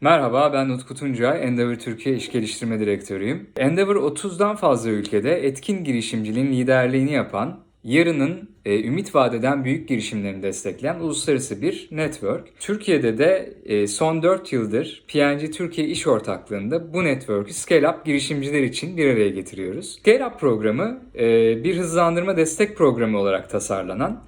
Merhaba ben Utku Tuncay, Endeavor Türkiye İş Geliştirme Direktörüyüm. Endeavor 30'dan fazla ülkede etkin girişimciliğin liderliğini yapan, yarının e, ümit vadeden büyük girişimlerini destekleyen uluslararası bir network. Türkiye'de de e, son 4 yıldır PNG Türkiye İş Ortaklığı'nda bu network'ü Scale Up girişimciler için bir araya getiriyoruz. Scale Up programı e, bir hızlandırma destek programı olarak tasarlanan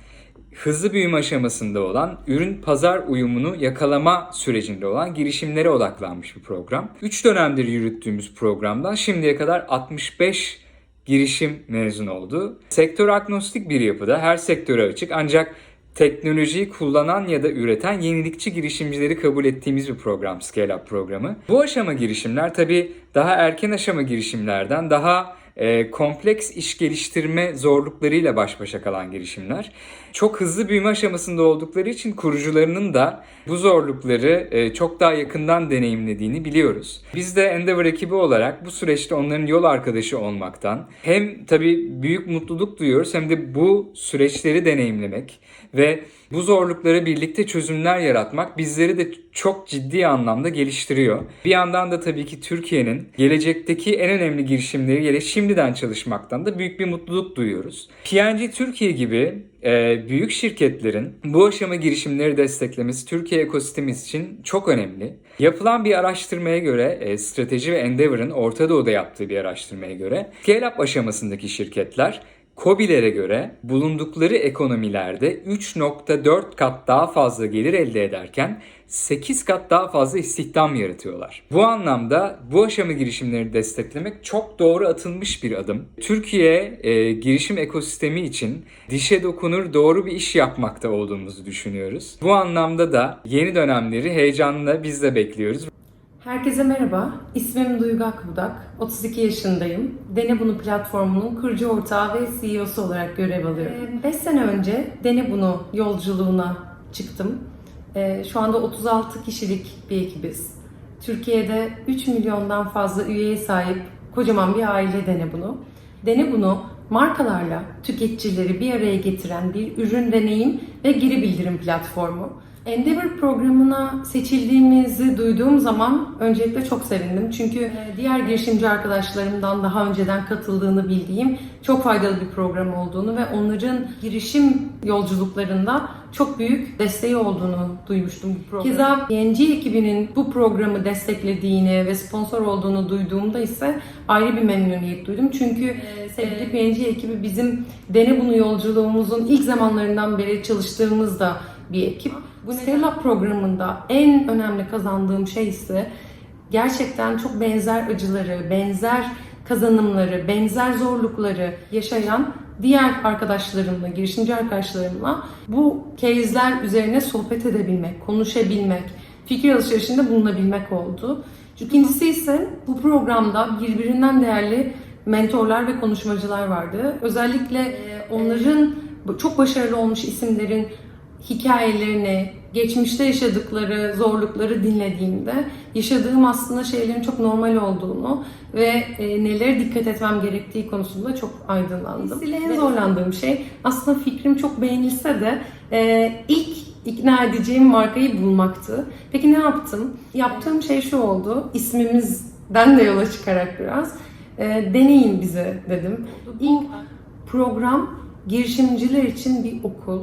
hızlı büyüme aşamasında olan, ürün pazar uyumunu yakalama sürecinde olan girişimlere odaklanmış bir program. 3 dönemdir yürüttüğümüz programdan şimdiye kadar 65 girişim mezun oldu. Sektör agnostik bir yapıda, her sektöre açık ancak teknolojiyi kullanan ya da üreten yenilikçi girişimcileri kabul ettiğimiz bir program Scale Up programı. Bu aşama girişimler tabii daha erken aşama girişimlerden daha e, kompleks iş geliştirme zorluklarıyla baş başa kalan girişimler. Çok hızlı büyüme aşamasında oldukları için kurucularının da bu zorlukları e, çok daha yakından deneyimlediğini biliyoruz. Biz de Endeavor ekibi olarak bu süreçte onların yol arkadaşı olmaktan hem tabii büyük mutluluk duyuyoruz hem de bu süreçleri deneyimlemek ve bu zorluklara birlikte çözümler yaratmak bizleri de çok ciddi anlamda geliştiriyor. Bir yandan da tabii ki Türkiye'nin gelecekteki en önemli girişimleriyle şimdiden çalışmaktan da büyük bir mutluluk duyuyoruz. PNG Türkiye gibi e, büyük şirketlerin bu aşama girişimleri desteklemesi Türkiye ekosistemi için çok önemli. Yapılan bir araştırmaya göre, e, Strateji ve Endeavor'ın Orta Doğu'da yaptığı bir araştırmaya göre scale-up aşamasındaki şirketler COBİ'lere göre bulundukları ekonomilerde 3.4 kat daha fazla gelir elde ederken 8 kat daha fazla istihdam yaratıyorlar. Bu anlamda bu aşama girişimleri desteklemek çok doğru atılmış bir adım. Türkiye e, girişim ekosistemi için dişe dokunur doğru bir iş yapmakta olduğumuzu düşünüyoruz. Bu anlamda da yeni dönemleri heyecanla biz de bekliyoruz. Herkese merhaba. İsmim Duygu Akbudak. 32 yaşındayım. Dene Bunu platformunun kurucu ortağı ve CEO'su olarak görev alıyorum. 5 sene önce Dene Bunu yolculuğuna çıktım. Şu anda 36 kişilik bir ekibiz. Türkiye'de 3 milyondan fazla üyeye sahip kocaman bir aile Dene Bunu. Dene Bunu markalarla tüketicileri bir araya getiren bir ürün deneyim ve geri bildirim platformu. Endeavor programına seçildiğimizi duyduğum zaman öncelikle çok sevindim. Çünkü e, diğer girişimci arkadaşlarımdan daha önceden katıldığını bildiğim çok faydalı bir program olduğunu ve onların girişim yolculuklarında çok büyük desteği olduğunu duymuştum bu programı. Keza PNG ekibinin bu programı desteklediğini ve sponsor olduğunu duyduğumda ise ayrı bir memnuniyet duydum. Çünkü e, sevgili PNG ekibi bizim Dene Bunu yolculuğumuzun ilk zamanlarından beri çalıştığımızda bir ekip. Bu Up programında en önemli kazandığım şey ise gerçekten çok benzer acıları, benzer kazanımları, benzer zorlukları yaşayan diğer arkadaşlarımla, girişimci arkadaşlarımla bu case'ler üzerine sohbet edebilmek, konuşabilmek, fikir alışverişinde bulunabilmek oldu. İkincisi ise bu programda birbirinden değerli mentorlar ve konuşmacılar vardı. Özellikle onların çok başarılı olmuş isimlerin hikayelerini, geçmişte yaşadıkları zorlukları dinlediğimde yaşadığım aslında şeylerin çok normal olduğunu ve e, nelere dikkat etmem gerektiği konusunda çok aydınlandım. Dolayısıyla en zorlandığım şey aslında fikrim çok beğenilse de e, ilk ikna edeceğim markayı bulmaktı. Peki ne yaptım? Yaptığım şey şu oldu. İsmimizden de yola çıkarak biraz. E, deneyin bizi dedim. İlk program girişimciler için bir okul.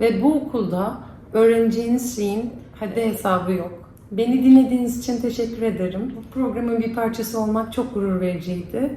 Ve bu okulda öğreneceğiniz şeyin haddi hesabı yok. Beni dinlediğiniz için teşekkür ederim. Bu programın bir parçası olmak çok gurur vericiydi.